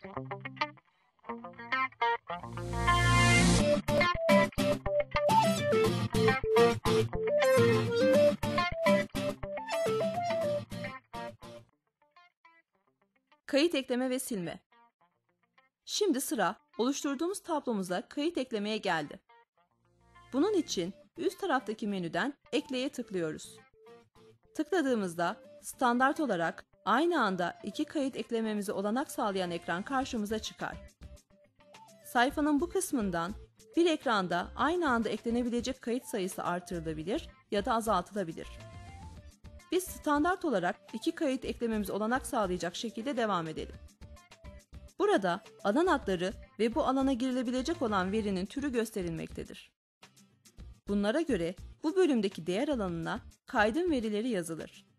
Kayıt ekleme ve silme. Şimdi sıra oluşturduğumuz tablomuza kayıt eklemeye geldi. Bunun için üst taraftaki menüden Ekleye tıklıyoruz. Tıkladığımızda standart olarak aynı anda iki kayıt eklememize olanak sağlayan ekran karşımıza çıkar. Sayfanın bu kısmından bir ekranda aynı anda eklenebilecek kayıt sayısı artırılabilir ya da azaltılabilir. Biz standart olarak iki kayıt eklememize olanak sağlayacak şekilde devam edelim. Burada alan adları ve bu alana girilebilecek olan verinin türü gösterilmektedir. Bunlara göre bu bölümdeki değer alanına kaydın verileri yazılır.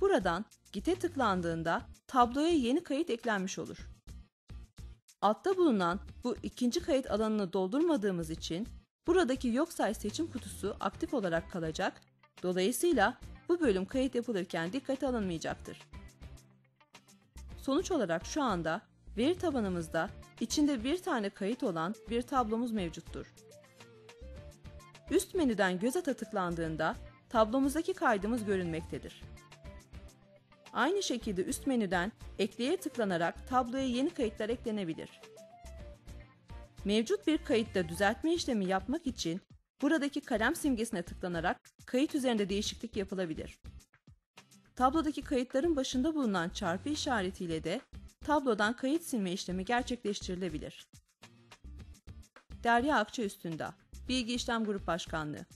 Buradan Git'e tıklandığında tabloya yeni kayıt eklenmiş olur. Altta bulunan bu ikinci kayıt alanını doldurmadığımız için buradaki yok say seçim kutusu aktif olarak kalacak. Dolayısıyla bu bölüm kayıt yapılırken dikkate alınmayacaktır. Sonuç olarak şu anda veri tabanımızda içinde bir tane kayıt olan bir tablomuz mevcuttur. Üst menüden göz ata tıklandığında tablomuzdaki kaydımız görünmektedir. Aynı şekilde üst menüden ekleye tıklanarak tabloya yeni kayıtlar eklenebilir. Mevcut bir kayıtta düzeltme işlemi yapmak için buradaki kalem simgesine tıklanarak kayıt üzerinde değişiklik yapılabilir. Tablodaki kayıtların başında bulunan çarpı işaretiyle de tablodan kayıt silme işlemi gerçekleştirilebilir. Derya Akça Üstünda Bilgi İşlem Grup Başkanlığı